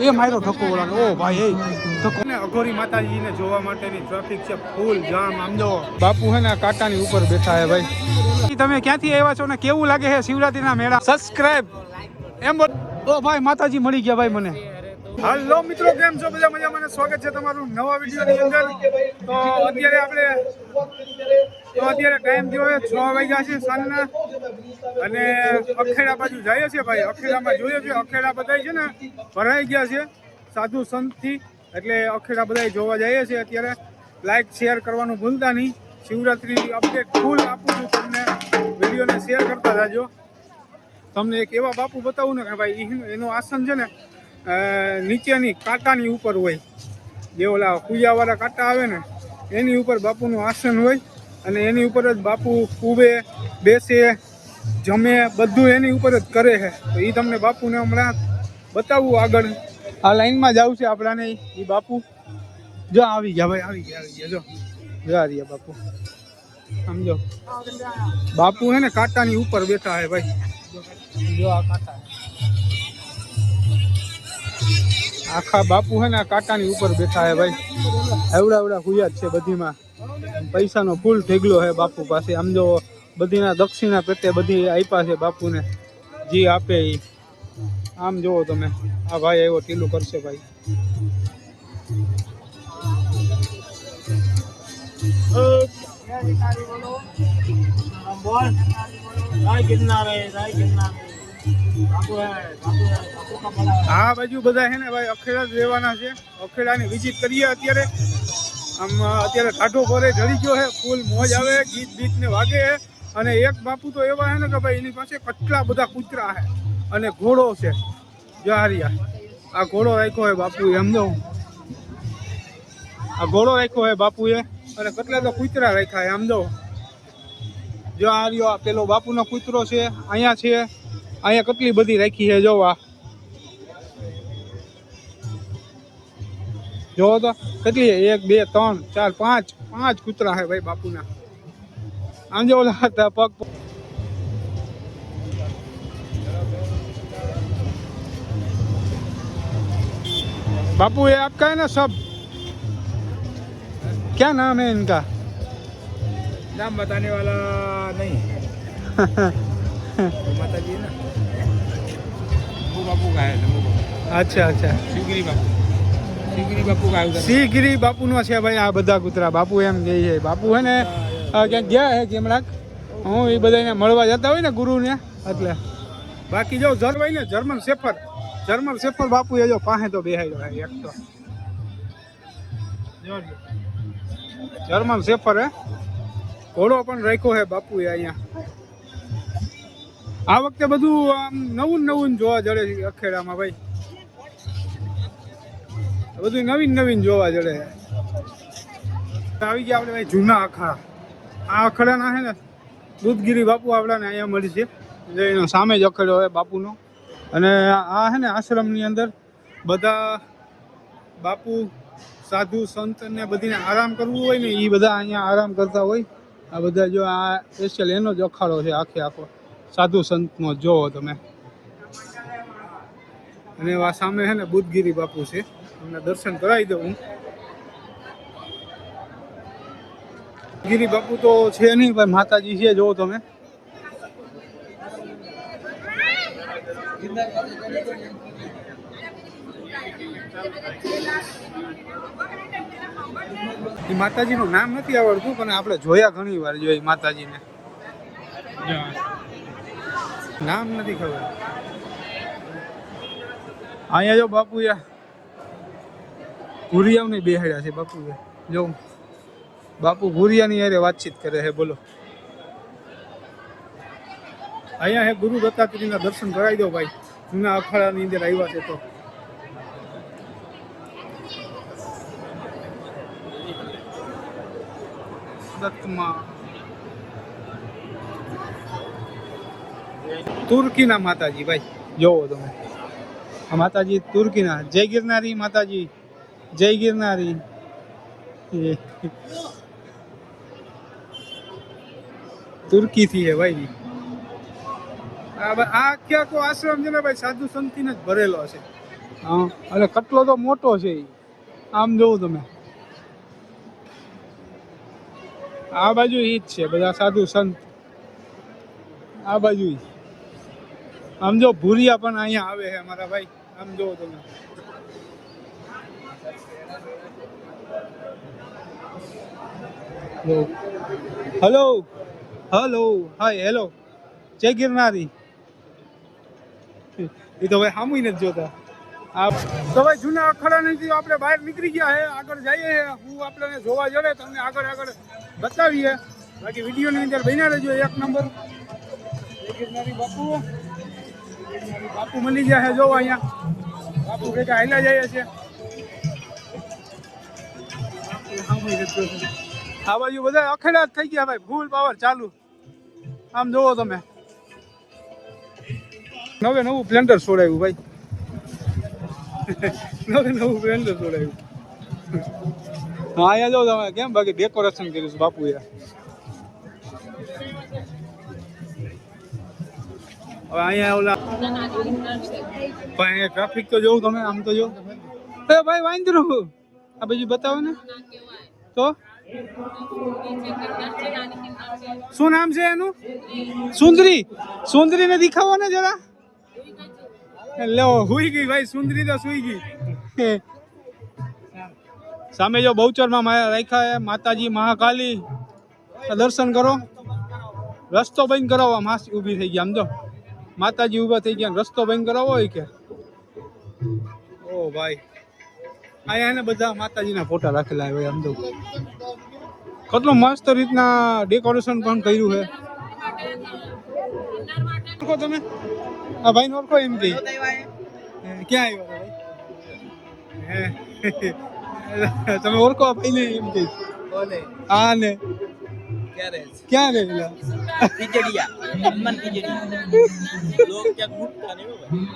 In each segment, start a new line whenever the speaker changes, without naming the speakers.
એ મારો ધક્કો ઓલાને. ઓ ભાઈ એ ધક્કો ને અઘોરી માતાજીને જોવા માટેની ટ્રાફિક છે ફૂલ જામ આમ જો બાપુ હે ને કાંટાની ઉપર બેઠા હે ભાઈ. તમે ક્યાંથી આવ્યા છો ને કેવું લાગે છે શિવરાત્રીના મેળા? સબસ્ક્રાઇબ એમ ઓ ભાઈ માતાજી મળી ગયા ભાઈ મને. હાલો મિત્રો કેમ છો? બધા મજા મને સ્વાગત છે તમારું નવા વિડીયોની અંદર. તો અત્યારે આપણે તો અત્યારે ટાઈમ થયો છે છ વાગ્યા છે સાંજના. અને અખેડા બાજુ જઈએ છીએ ભાઈ. અખેડામાં જોઈએ છે. અખેડા બધા છે ને ભરાઈ ગયા છે. સાધુ સંતથી એટલે અખેડા બધા જોવા જઈએ છીએ અત્યારે લાઈક શેર કરવાનું ભૂલતા નહીં. શિવરાત્રી અપડેટ ફૂલ આપું છું તમને. વિડીયોને શેર કરતા જાજો. તમને એક એવા બાપુ બતાવું ને કે ભાઈ એનું આસન છે ને નીચેની કાંટાની ઉપર હોય. જે ઓલા પૂજાવાળા કાંટા આવે ને, એની ઉપર બાપુનું આસન હોય અને એની ઉપર જ બાપુ કૂવે, બેસે જમે બધું એની ઉપર જ કરે છે. તો એ તમને બાપુને હમણાં બતાવવું આગળ. આ લાઈનમાં જ આવશે આપણાને એ બાપુ. જો આવી ગયા ભાઈ, આવી ગયા આવી ગયા. જો. જો આ બાપુ. સમજો. બાપુ હે ને કાંટાની ઉપર બેઠા હે ભાઈ. જો આ કાંટા. આખા બાપુ હે ને આ કાંટાની ઉપર બેઠા હે ભાઈ. એવડા એવડા હુયા છે બધીમાં. પૈસાનો ફૂલ ઢેગલો હે બાપુ પાસે. આમ જો બધીના દક્ષિણા પેટે બધી આપ્યા છે બાપુને. જી આપે એ આમ જુઓ તમે. આ ભાઈ એવો ટીલું કરશે ભાઈ. આ બાજુ બધા છે ને ભાઈ અખેડા જ રહેવાના છે. અખેડાની વિઝિટ કરીએ અત્યારે. આમ અત્યારે ટાઢો ભરે જડી ગયો છે. ફૂલ મોજ આવે, ગીત બીત ને વાગે. છે અને એક બાપુ તો એવા છે ને કે ભાઈ એની પાસે કેટલા બધા કૂતરા છે અને ઘોડો છે. જારિયા. આ ઘોડો રાખ્યો હે બાપુ એમ દઉં આ ઘોડો રાખ્યો છે બાપુએ અને કેટલા તો કૂતરા રાખ્યા છે આમ જો. આ રહ્યો આ પેલો બાપુનો કૂતરો છે, અહીંયા છે. અહીંયા કેટલી બધી રાખી છે જો આ જોવો તો, કેટલી એક, બે, ત્રણ, ચાર, પાંચ પાંચ કૂતરા છે ભાઈ બાપુના. આમ જો ઓલા હતા પગ बापू ये आपका है ना सब क्या नाम है इनका
नाम बताने वाला नहीं वो माता जी है ना वो बापू का है नमो बापू
अच्छा अच्छा
शिवगिरी बापू शिवगिरी बापू का है उधर
સિંહગીરી બાપુનો છે ભાઈ આ બધા કૂતરા બાપુ એમ કહે છે બાપુ હે ને આ ક્યાંક ગયા હે કેમરાક હું એ બધાને મળવા જતા હોય ને ગુરુને, એટલે. બાકી જો જર ને, જર્મન શેફર જર્મન શેફર બાપુ એ જો પાસે તો હે, એક તો. જર્મન શેફર હે. ઘોડો પણ રાખ્યો હે બાપુએ અહીંયા. આ વખતે બધું આમ નવું નવું જોવા જડે અખેડામાં ભાઈ. બધું નવીન નવીન જોવા જડે. આવી ગયા આપણે ભાઈ જૂના અખાડા. આ અખાડાના છે ને, દૂધગીરી બાપુ આપણાને અહીંયા મળી છે. જે એનો સામે જ અખડ્યો હોય બાપુનો. અને આ છે ને આશ્રમની અંદર બધા બાપુ, સાધુ, સંત ને બધીને આરામ કરવું હોય ને એ બધા અહીંયા આરામ કરતા હોય. આ બધા જો આ સ્પેશિયલ એનો જ અખાડો છે આખે આખો. સાધુ સંતનો જોવો તમે. અને આ સામે છે ને બુદ્ધગીરી બાપુ છે. તમને દર્શન કરાવી દઉં હું. ગીરી બાપુ તો છે નહીં ભાઈ માતાજી છે જોવો તમે. એ માતાજીનું નામ નથી આવડતું, પણ આપણે જોયા ઘણી વાર જોઈ માતાજીને. જો. નામ નથી ખબર. અહીંયા જો બાપુએ ભૂરિયાઓને બેહાડ્યા છે, બાપુએ. જો. બાપુ ભૂરિયાની યારે વાતચીત કરે છે બોલો અહીંયા હે ગુરુ દત્તાત્રેયના દર્શન કરાવી દો ભાઈ જૂના અખાડાની અંદર આવ્યા છે તો દત્તમાં તુર્કીના માતાજી ભાઈ જોવો તમે આ માતાજી તુર્કીના જય ગિરનારી માતાજી જય ગિરનારી એ તુર્કીથી હે ભાઈ. આ આ આશ્રમ છે ને ભાઈ? સાધુ સંતીને જ ભરેલો છે હા એટલે કટલો તો મોટો છે આમ જોવું તમે. આ બાજુ ઈ જ છે બધા સાધુ સંત. આ બાજુ. આમ જો ભૂરિયા પણ અહીંયા આવે છે મારા ભાઈ. આમ જોવો તમે. હલો હલો હાય હેલો જય ગિરનારી. એ તો ભાઈ સામું નથી જોતા. તો ભાઈ જૂના અખાડાથી આપણે બહાર નીકળી ગયા છે આગળ જઈએ હું આપણે જોવા જડે, તમને આગળ આગળ બતાવીએ. બાકી વિડીયોની અંદર બન્યા રહેજો એક નંબર. ગિરનારી બાપુ. બાપુ મળી ગયા છે જોવા અહીંયા. બાપુ ભેગા હાલ્યા જઈએ છે. આ બાજુ બધા અખેડા જ થઈ ગયા ભાઈ ફૂલ પાવર ચાલુ. આમ જોવો તમે. નવે નવું પ્લેન્ટર છોડાયું ભાઈ. નવે નવું પ્લેન્ટર છોડાયું હા અહીંયા જો તમે કેમ બાકી ડેકોરેશન કર્યું છે બાપુએ? હવે અહીંયા ઓલા ભાઈ ટ્રાફિક તો જોવું તમે, આમ તો જો એ ભાઈ વાંદરું. આ બીજું બતાવો ને. તો? શું નામ છે એનું? સુંદરી. સુંદરીને દેખાવો ને જરા. લો સુઈ ગઈ ભાઈ, સુંદરી તો સુઈ ગઈ. સામે જો બહુચરમાં રાખ્યા છે, માતાજી મહાકાલી. દર્શન કરો. રસ્તો બંધ કરાવો, માસ ઊભી થઈ ગયા, આમ તો માતાજી ઊભા થઈ ગયા, રસ્તો બંધ કરાવો કે? ઓ ભાઈ. અહીંયા એને બધા માતાજીના ફોટા રાખેલા હોય આમ તો. કેટલું મસ્ત રીતના ડેકોરેશન પણ કર્યું છે. ઓળખો તમે? આ ભાઈ ને ઓળખો એમ કે? ક્યાં આવ્યો ભાઈ? તમે ઓળખો આ ભાઈ ને એમ કે? હા ને? ક્યાં રહેલા?
ખીચડિયા લોક નહીં હો ભાઈ.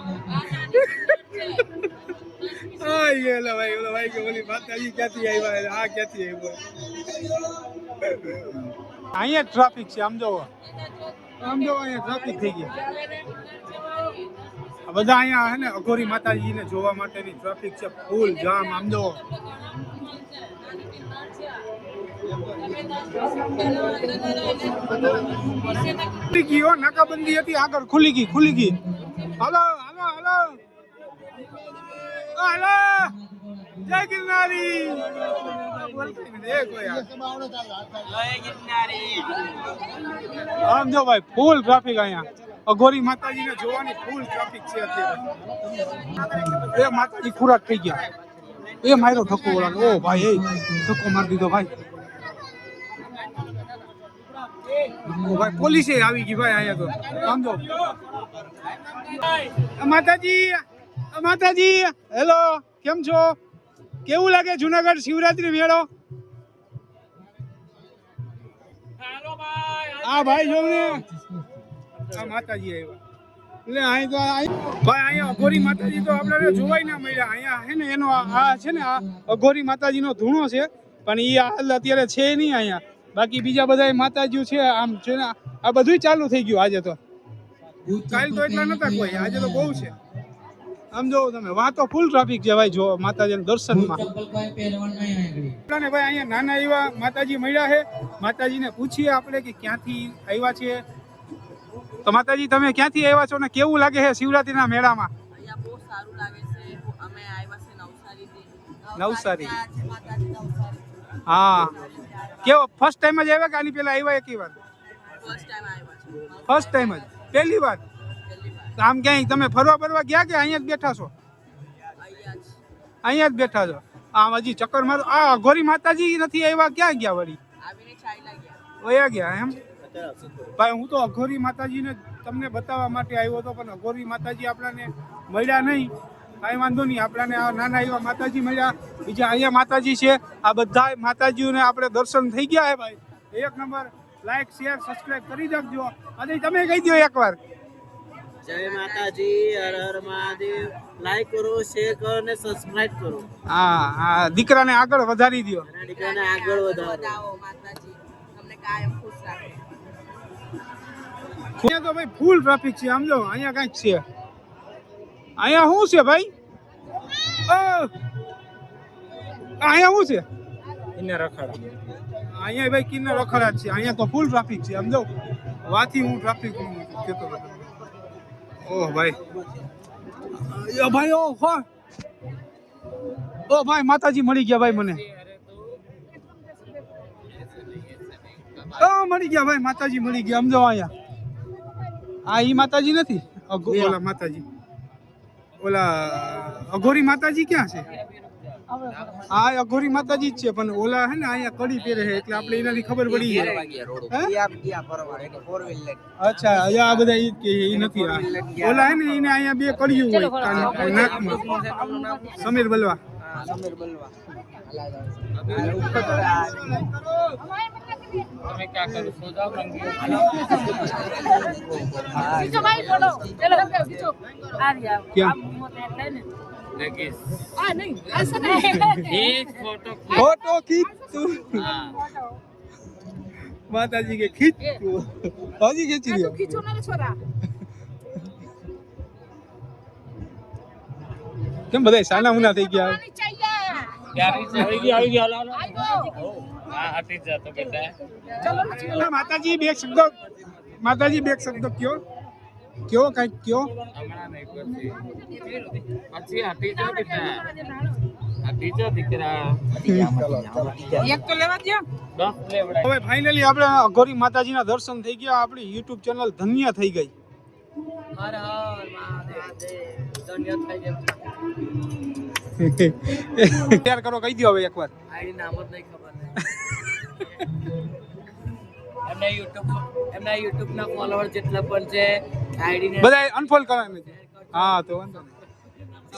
આ ગયેલા ભાઈ, ઓલા ભાઈ કે ઓલી માતાજી ક્યાંથી આવ્યા? આ ક્યાંથી આવ્યો? અહીંયા ટ્રાફિક છે, આમ જોવો. અહીંયા ટ્રાફિક થઈ ગઈ બધા અહીંયા હે ને, અઘોરી માતાજીને જોવા માટેની ટ્રાફિક છે ફૂલ જામ, આમ જોવો. નાકાબંધી હતી, આગળ ખુલી ગઈ ખુલી ગઈ. હાલો હાલો જય આમ જો ભાઈ ફૂલ ટ્રાફિક અહીંયા. અઘોરી માતાજીને જોવાની ફૂલ ટ્રાફિક છે એ માતાજી ખોરાક થઈ ગયા. એ મારો ઠકો ઓળા ઓ ભાઈ, એ ધક્કો મારી દીધો ભાઈ. ભાઈ, પોલીસે આવી ગઈ ભાઈ અહીંયા તો. સમજો માતાજી માતાજી હેલો કેમ છો? કેવું લાગે જુનાગઢ શિવરાત્રી મેળો? આ ભાઈ જો ને. આ માતાજી આવ્યા. એટલે અહીં તો ભાઈ અહીંયા અઘોરી માતાજી તો આપણે જોવાય ના મળ્યા. અહીંયા હે ને એનો આ આ છે ને આ અઘોરી માતાજીનો ધૂણો છે. પણ એ હાલ અત્યારે છે નહીં અહીંયા. બાકી બીજા બધા માતાજીઓ છે આમ છે ને આ બધું ચાલુ થઈ ગયું આજે તો. કાલ તો એટલા નતા કોઈ. આજે તો બહુ છે. આમ જોવો તમે વાતો ફૂલ ટ્રાફિક છે ભાઈ જો માતાજીના દર્શનમાં. આપણાને ભાઈ અહીંયા નાના એવા માતાજી મળ્યા છે. માતાજીને પૂછીએ આપણે કે ક્યાંથી આવ્યા છે. તો માતાજી તમે ક્યાંથી આવ્યા છો ને કેવું લાગે છે શિવરાત્રીના મેળામાં?
અહીંયા બહુ સારું લાગે છે. અમે આવ્યા છે નવસારીથી.
નવસારી.
માતાજી
હા. કેવો ફર્સ્ટ ટાઈમ જ આવ્યા કે આની પહેલા આવ્યા એકી વાર?
ફર્સ્ટ ટાઈમ આવ્યા
ફર્સ્ટ ટાઈમ જ. પહેલી વાર. આમ ક્યાંય તમે ફરવા ફરવા ગયા કે અહીંયા જ બેઠા છો?
અહીંયા જ
બેઠા છો. આમ હજી ચક્કર મારો આ ગોરી માતાજી નથી આવ્યા? ક્યાં ગયા વળી?
ગયા.
વયા ગયા એમ? ભાઈ હું તો અઘોરી માતાજીને તમને બતાવવા માટે આવ્યો હતો પણ અઘોરી માતાજી આપણાને મળ્યા નહીં. કાંઈ વાંધો નહીં આપણાને આ નાના એવા માતાજી મળ્યા. બીજા અહીંયા માતાજી છે. આ બધા માતાજીઓને આપણે દર્શન થઈ ગયા હે ભાઈ. એક નંબર લાઈક શેર સબસ્ક્રાઈબ કરી રાખજો અને તમે કહી દો એકવાર
જય માતાજી હર હર મહાદેવ. લાઈક કરો શેર કરો અને સબસ્ક્રાઇબ કરો.
હા હા દીકરાને આગળ વધારી દો
દીકરાને આગળ વધારો.
માતાજી તમને કાયમ ખુશ રાખે
અહીંયા તો ભાઈ ફૂલ ટ્રાફિક છે સમજો અહીંયા કાંઈક છે. અહીંયા શું છે ભાઈ? અહીંયા શું છે?
કિન્નર રખાડા
અહીંયા ભાઈ કિન્નર અખાડા છે અહીંયા તો ફૂલ ટ્રાફિક છે સમજો વાથી હું ટ્રાફિક કહેતો હતો. ઓહ ભાઈ. યો ભાઈ ઓ ઓ ભાઈ માતાજી મળી ગયા ભાઈ મને. મળી ગયા ભાઈ માતાજી મળી ગયા. સમજો અહીંયા. આ ઈ માતાજી નથી? અઘો- ઓલા માતાજી. ઓલા અઘોરી માતાજી ક્યાં છે? એ અઘોરી માતાજી જ છે પણ ઓલા હે ને અહીંયા કડી પહેરે છે એટલે આપણે એનાથી ખબર પડી છે. અચ્છા અહીંયા આ બધા ઈ જ કે ઈ નથી આ. ઓલા હે ને એને અહીંયા બે કડિયું હોય નાકમાં. સમીર બલવા.
તમે ક્યાં કરું સો જાઓ
ખીચો ભાઈ ફોટો ચલો ખીચો આ રહ્યા
ક્યાં?
લગીશ
આ નહીં આ नहीं
એક ફોટો
खींच ખીચ તું.
હા.
માતાજી કે ખીચ તું. હજી ખેંચી
આ તો
રહ્યો
ખીચો ના છોરા.
કેમ બધા સાના ઉના થઈ ગયા?
આવી ગયો આવી ગયો હાલો હાલો હા હટી જતો બેટા
ચલો
માતાજી બે શબ્દ માતાજી બે શબ્દ કયો. કયો કંઈક કયો? હવે ફાઇનલી આપણે અઘોરી માતાજીના દર્શન થઈ ગયા. આપણી યુટ્યુબ ચેનલ ધન્ય થઈ ગઈ. તૈયાર કરો કહી દો હવે એકવાર.
આઈડી નામ જ નહીં ખબર એમના યુટ્યુબ એમના યુટ્યુબ ના ફોલોવર જેટલા પણ છે આઈડી ને
બધા અનફોલ કરવાનું છે. હા તો વાંધો નહીં.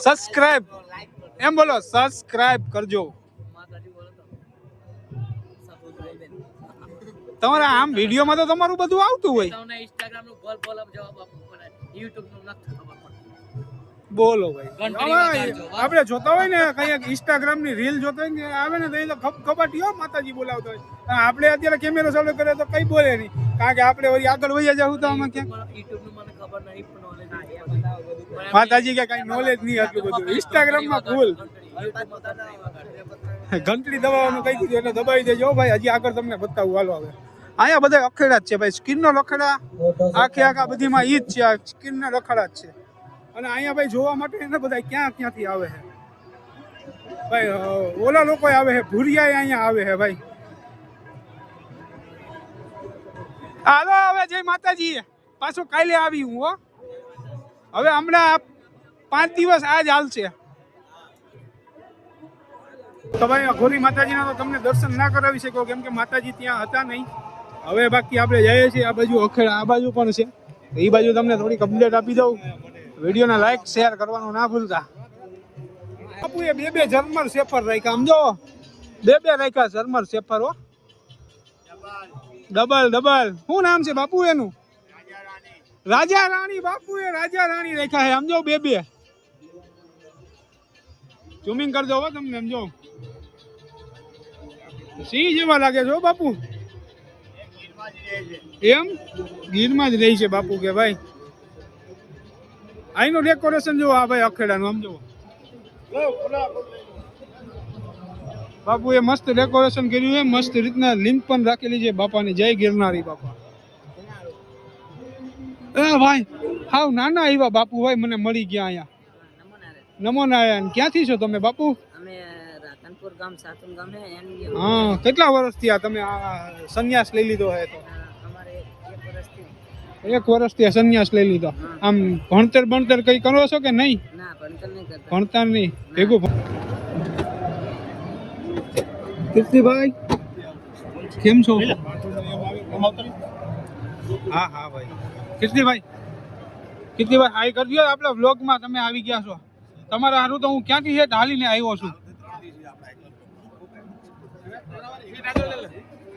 સબસ્ક્રાઇબ એમ બોલો સબસ્ક્રાઇબ કરજો. તમારે આમ વિડીયોમાં તો તમારું બધું આવતું હોય.
તમને ઇન્સ્ટાગ્રામનું બોલ બોલ જવાબ આપવું પડે. યુટ્યુબનું નથી ખબર.
બોલો ભાઈ. આપણે જોતા હોય ને કંઈક ઇન્સ્ટાગ્રામની રીલ જોતા હોય ને આવે ને તો એ તો ખપ- ખપાટી હો માતાજી બોલાવતા હોય અને આપણે અત્યારે કેમેરો ચાલુ કરે તો કઈ બોલે નહીં કારણ કે આપણે વળી આગળ વહી જાવ તો આમાં ક્યાંક. માતાજી કે કઈ નોલેજ નહીં હતું બધું ઇન્સ્ટાગ્રામમાં ફૂલ ઘંટડી દબાવવાનું કહી દીધું એટલે દબાવી દેજો ભાઈ હજી આગળ તમને બતાવું હાલો હવે અહીંયા બધા અખેડા જ છે ભાઈ સ્કિન નો રખડા આખે આખા બધીમાં ઈ જ છે આ સ્કિન ના રખડા જ છે અને અહીંયા ભાઈ જોવા માટે એને બધા ક્યાં ક્યાંથી આવે છે? ભાઈ ઓલા લોકો આવે છે ભૂરિયા અહીંયા આવે છે ભાઈ. હાલો, હવે જય માતાજી. પાછું કાલે આવી હું, હો. હવે હમણાં પાંચ દિવસ આ જ હાલશે તો ભાઈ અઘોરી માતાજીના તો તમને દર્શન ના કરાવી શકો, કેમ કે માતાજી ત્યાં હતા નહીં. હવે બાકી આપણે જઈએ છીએ આ બાજુ અખેડા, આ બાજુ પણ છે. એ બાજુ તમને થોડીક અપડેટ આપી દઉં. વિડીયોને લાઈક શેર કરવાનું ના ભૂલતા. બાપુએ બે બે જર્મર શેફર રાખ્યા. સમજો બે બે રાખ્યા જર્મર શેફર હો. Double double. શું નામ છે બાપુ એનું? રાજા રાણી. બાપુએ રાજા રાણી રાખ્યા છે. સમજો બે બે. ઝૂમિંગ કરજો હો તમને સમજો સિંહ જેવા લાગે છે બાપુ. એમ ગીરમાં જ રહી છે બાપુ કે ભાઈ. અહીંનું ડેકોરેશન જુઓ આ ભાઈ અખેડાનું સમજો બાપુ એ મસ્ત ડેકોરેશન કર્યું છે મસ્ત રીતના લિંક પણ રાખેલી છે બાપાની. જય ગિરનારી બાપા. એ ભાઈ હાવ નાના આવ્યા બાપુ ભાઈ મને મળી ગયા અહીંયા. નમો નારાયણ ક્યાંથી છો તમે બાપુ? હા કેટલા વર્ષથી આ તમે આ સંન્યાસ લઈ લીધો હે તો?
એક વર્ષથી
સંન્યાસ લઈ લીધો. આમ ભણતર ભણતર કઈ કરો છો કે નહીં?
ભણતર નહીં
ભેગું કીર્તિભાઈ કેમ છો? હા હા ભાઈ. કીર્તિભાઈ કીર્તિભાઈ હાઈ કરજો આપણા વ્લોગમાં તમે આવી ગયા છો. તમારા હારું તો હું ક્યાંથી છે? હાલીને આવ્યો છું.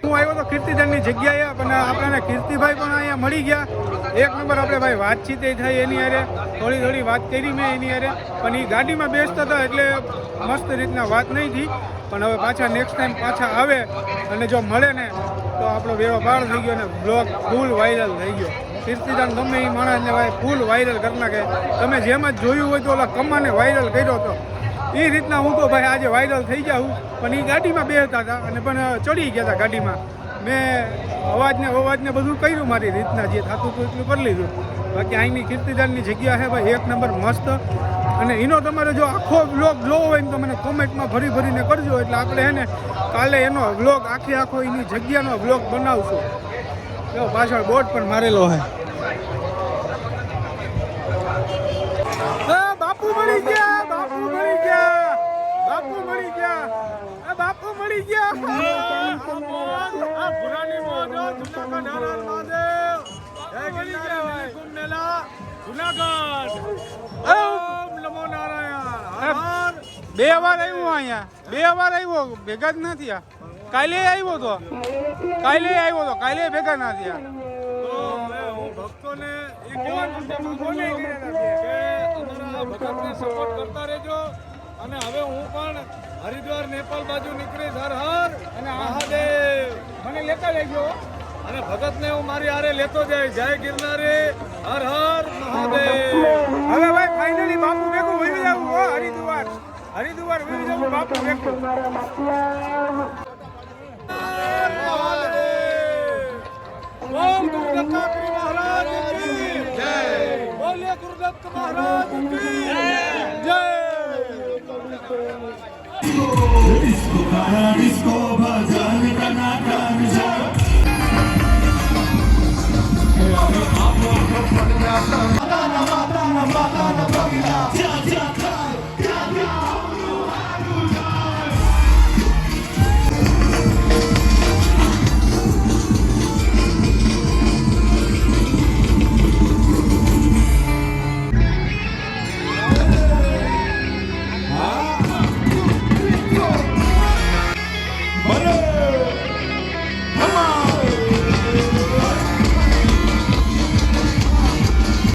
હું આવ્યો તો કીર્તિદાનની જગ્યાએ પણ આપણને કીર્તિભાઈ પણ અહીંયા મળી ગયા. એક નંબર આપણે ભાઈ વાતચીત એ થઈ એની હારે. થોડી થોડી વાત કરી મેં એની હારે. પણ એ ગાડીમાં બેસતા હતા એટલે મસ્ત રીતના વાત નહીં થઈ. પણ હવે પાછા નેક્સ્ટ ટાઈમ પાછા આવે અને જો મળે ને તો આપણો વેરો પાર થઈ ગયો ને બ્લોગ ફૂલ વાયરલ થઈ ગયો. કીર્તિદાન ગમે એ માણસને ભાઈ ફૂલ વાયરલ કરી નાખે. તમે જેમ જ જોયું હોય તો ઓલા કમાને વાયરલ કર્યો હતો એ રીતના હું તો ભાઈ આજે વાયરલ થઈ જાઉં. પણ એ ગાડીમાં બેસતા હતા અને પણ ચડી ગયા હતા ગાડીમાં. મેં અવાજને અવાજને બધું કર્યું મારી રીતના જે થતું હતું એટલું કરી લીધું. બાકી અહીંની કીર્તિદાનની જગ્યા છે ભાઈ, એક નંબર મસ્ત. અને એનો તમારે જો આખો બ્લોગ જોવો હોય તો મને કોમેન્ટમાં ભરી ભરીને કરજો. એટલે આપણે એને કાલે એનો બ્લોગ આખે આખો એની જગ્યાનો બ્લોગ બનાવશું. જો, પાછળ બોર્ડ પણ મારેલો આ બાપુ મળી ગયા બાપુ મળી ગયા બાપુ મળી ગયા આ બાપુ મળી ગયા. આ પુરાની મોજો જુનાગઢ હર હર મહાદેવ. જય ગિરનારી કુંભ મેલા જુનાગઢ. ઓમ નમો નારાયણ. હર હર બે વાર આવ્યો અહીંયા. બે વાર આવ્યો ભેગા જ ના થયા કાલે આવ્યો તો. કાલે આવ્યો તો. કાલે ભેગા ના થયા. ભક્તો ને એ કહેવાનું છે બોલે કે અમારા ભગતને સપોર્ટ કરતા રહેજો. અને હવે હું પણ હરિદ્વાર નેપાળ બાજુ નીકળીશ. હર હર. અને મહાદેવ. મને લેતા જઈજો અને ભગતને હું મારી હારે લેતો જાય. જય ગિરનારી. હર હર મહાદેવ. હવે ભાઈ ફાઇનલી બાપુ ભેગું વહી જવું હો હરિદ્વાર. હરિદ્વાર વહી જવું બાપુ ભેગું. ઓમ ગુરુદત્તાત્રી મહારાજ કી જય. બોલે ગુરુદત્ત મહારાજ કી જય. जन